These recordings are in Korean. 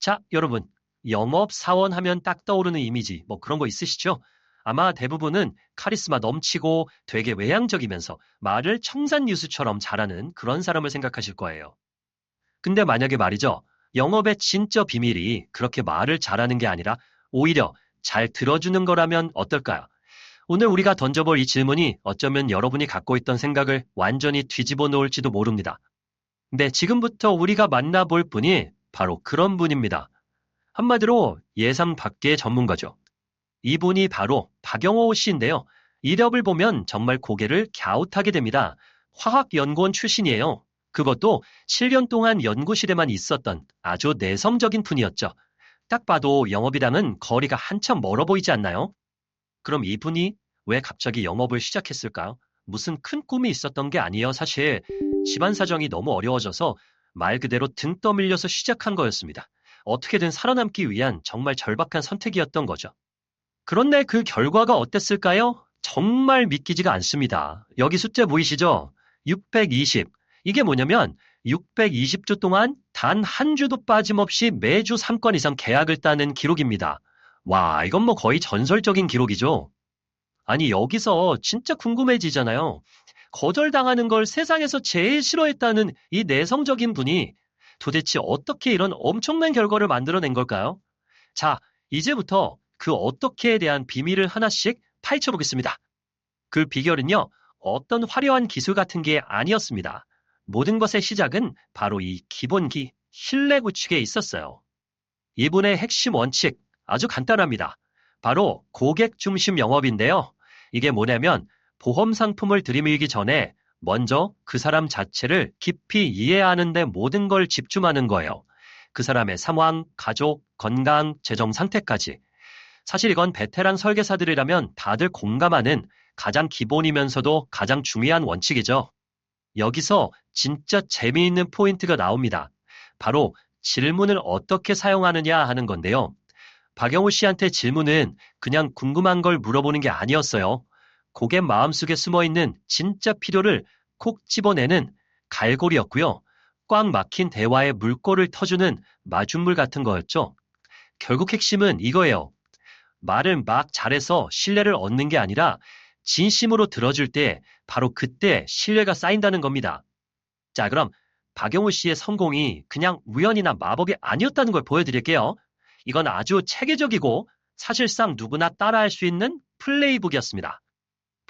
자, 여러분. 영업 사원 하면 딱 떠오르는 이미지, 뭐 그런 거 있으시죠? 아마 대부분은 카리스마 넘치고 되게 외향적이면서 말을 청산유수처럼 잘하는 그런 사람을 생각하실 거예요. 근데 만약에 말이죠. 영업의 진짜 비밀이 그렇게 말을 잘하는 게 아니라 오히려 잘 들어주는 거라면 어떨까요? 오늘 우리가 던져볼 이 질문이 어쩌면 여러분이 갖고 있던 생각을 완전히 뒤집어 놓을지도 모릅니다. 네, 지금부터 우리가 만나볼 분이 바로 그런 분입니다. 한마디로 예상 밖의 전문가죠. 이분이 바로 박영호 씨인데요. 이력을 보면 정말 고개를 갸웃하게 됩니다. 화학연구원 출신이에요. 그것도 7년 동안 연구실에만 있었던 아주 내성적인 분이었죠. 딱 봐도 영업이랑은 거리가 한참 멀어 보이지 않나요? 그럼 이분이 왜 갑자기 영업을 시작했을까요? 무슨 큰 꿈이 있었던 게 아니에요. 사실 집안 사정이 너무 어려워져서 말 그대로 등 떠밀려서 시작한 거였습니다. 어떻게든 살아남기 위한 정말 절박한 선택이었던 거죠. 그런데 그 결과가 어땠을까요? 정말 믿기지가 않습니다. 여기 숫자 보이시죠? 620. 이게 뭐냐면 620주 동안 단 한 주도 빠짐없이 매주 3건 이상 계약을 따는 기록입니다. 와, 이건 뭐 거의 전설적인 기록이죠. 아니, 여기서 진짜 궁금해지잖아요. 거절당하는 걸 세상에서 제일 싫어했다는 이 내성적인 분이 도대체 어떻게 이런 엄청난 결과를 만들어낸 걸까요? 자, 이제부터 그 어떻게에 대한 비밀을 하나씩 파헤쳐 보겠습니다. 그 비결은요, 어떤 화려한 기술 같은 게 아니었습니다. 모든 것의 시작은 바로 이 기본기, 신뢰 구축에 있었어요. 이분의 핵심 원칙, 아주 간단합니다. 바로 고객 중심 영업인데요. 이게 뭐냐면 보험 상품을 들이밀기 전에 먼저 그 사람 자체를 깊이 이해하는데 모든 걸 집중하는 거예요. 그 사람의 상황, 가족, 건강, 재정 상태까지. 사실 이건 베테랑 설계사들이라면 다들 공감하는 가장 기본이면서도 가장 중요한 원칙이죠. 여기서 진짜 재미있는 포인트가 나옵니다. 바로 질문을 어떻게 사용하느냐 하는 건데요. 박영호 씨한테 질문은 그냥 궁금한 걸 물어보는 게 아니었어요. 고객 마음속에 숨어 있는 진짜 필요를 콕 집어내는 갈고리였고요. 꽉 막힌 대화의 물꼬를 터주는 마중물 같은 거였죠. 결국 핵심은 이거예요. 말을 막 잘해서 신뢰를 얻는 게 아니라 진심으로 들어줄 때 바로 그때 신뢰가 쌓인다는 겁니다. 자, 그럼 박영우 씨의 성공이 그냥 우연이나 마법이 아니었다는 걸 보여드릴게요. 이건 아주 체계적이고 사실상 누구나 따라할 수 있는 플레이북이었습니다.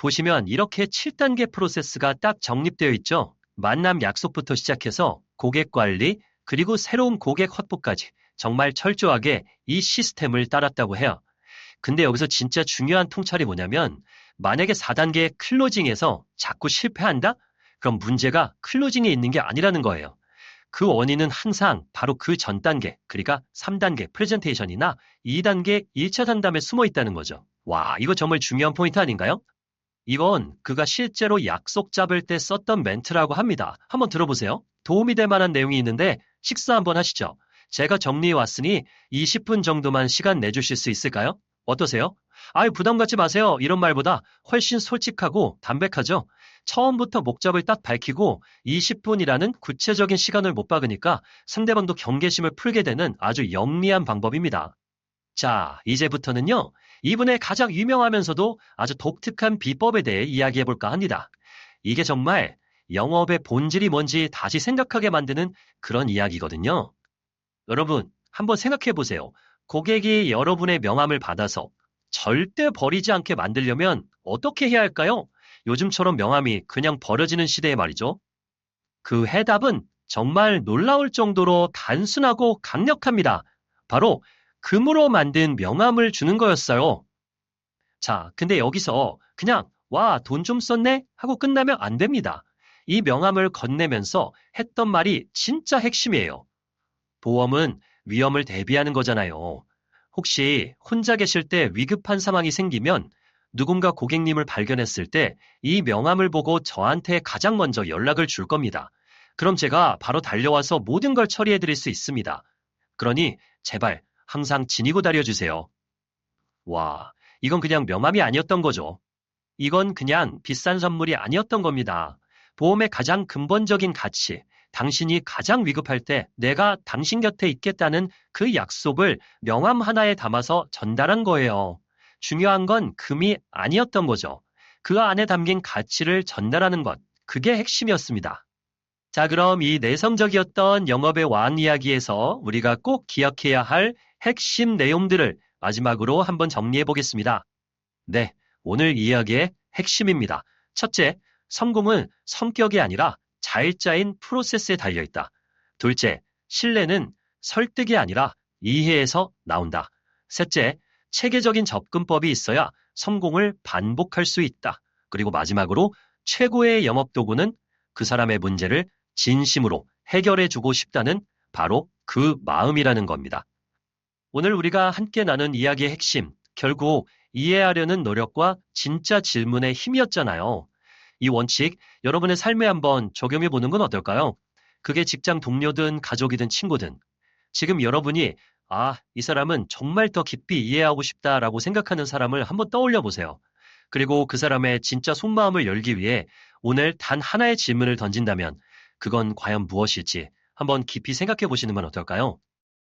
보시면 이렇게 7단계 프로세스가 딱 정립되어 있죠. 만남 약속부터 시작해서 고객 관리, 그리고 새로운 고객 확보까지 정말 철저하게 이 시스템을 따랐다고 해요. 근데 여기서 진짜 중요한 통찰이 뭐냐면 만약에 4단계 클로징에서 자꾸 실패한다? 그럼 문제가 클로징에 있는 게 아니라는 거예요. 그 원인은 항상 바로 그 전 단계, 그러니까 3단계 프레젠테이션이나 2단계 1차 상담에 숨어 있다는 거죠. 와, 이거 정말 중요한 포인트 아닌가요? 이건 그가 실제로 약속 잡을 때 썼던 멘트라고 합니다. 한번 들어보세요. 도움이 될 만한 내용이 있는데 식사 한번 하시죠. 제가 정리해 왔으니 20분 정도만 시간 내주실 수 있을까요? 어떠세요? 아유, 부담 갖지 마세요. 이런 말보다 훨씬 솔직하고 담백하죠? 처음부터 목적을 딱 밝히고 20분이라는 구체적인 시간을 못 박으니까 상대방도 경계심을 풀게 되는 아주 영리한 방법입니다. 자, 이제부터는요, 이분의 가장 유명하면서도 아주 독특한 비법에 대해 이야기해 볼까 합니다. 이게 정말 영업의 본질이 뭔지 다시 생각하게 만드는 그런 이야기거든요. 여러분, 한번 생각해 보세요. 고객이 여러분의 명함을 받아서 절대 버리지 않게 만들려면 어떻게 해야 할까요? 요즘처럼 명함이 그냥 버려지는 시대에 말이죠. 그 해답은 정말 놀라울 정도로 단순하고 강력합니다. 바로 금으로 만든 명함을 주는 거였어요. 자, 근데 여기서 그냥 와, 돈 좀 썼네? 하고 끝나면 안 됩니다. 이 명함을 건네면서 했던 말이 진짜 핵심이에요. 보험은 위험을 대비하는 거잖아요. 혹시 혼자 계실 때 위급한 상황이 생기면 누군가 고객님을 발견했을 때 이 명함을 보고 저한테 가장 먼저 연락을 줄 겁니다. 그럼 제가 바로 달려와서 모든 걸 처리해 드릴 수 있습니다. 그러니 제발 항상 지니고 다려주세요. 와, 이건 그냥 명함이 아니었던 거죠. 이건 그냥 비싼 선물이 아니었던 겁니다. 보험의 가장 근본적인 가치, 당신이 가장 위급할 때 내가 당신 곁에 있겠다는 그 약속을 명함 하나에 담아서 전달한 거예요. 중요한 건 금이 아니었던 거죠. 그 안에 담긴 가치를 전달하는 것. 그게 핵심이었습니다. 자, 그럼 이 내성적이었던 영업의 왕 이야기에서 우리가 꼭 기억해야 할 핵심 내용들을 마지막으로 한번 정리해 보겠습니다. 네, 오늘 이야기의 핵심입니다. 첫째, 성공은 성격이 아니라 자일자인 프로세스에 달려 있다. 둘째, 신뢰는 설득이 아니라 이해에서 나온다. 셋째, 체계적인 접근법이 있어야 성공을 반복할 수 있다. 그리고 마지막으로 최고의 영업 도구는 그 사람의 문제를 진심으로 해결해 주고 싶다는 바로 그 마음이라는 겁니다. 오늘 우리가 함께 나눈 이야기의 핵심, 결국 이해하려는 노력과 진짜 질문의 힘이었잖아요. 이 원칙 여러분의 삶에 한번 적용해 보는 건 어떨까요? 그게 직장 동료든 가족이든 친구든 지금 여러분이 아, 이 사람은 정말 더 깊이 이해하고 싶다라고 생각하는 사람을 한번 떠올려 보세요. 그리고 그 사람의 진짜 속마음을 열기 위해 오늘 단 하나의 질문을 던진다면 그건 과연 무엇일지 한번 깊이 생각해 보시는 건 어떨까요?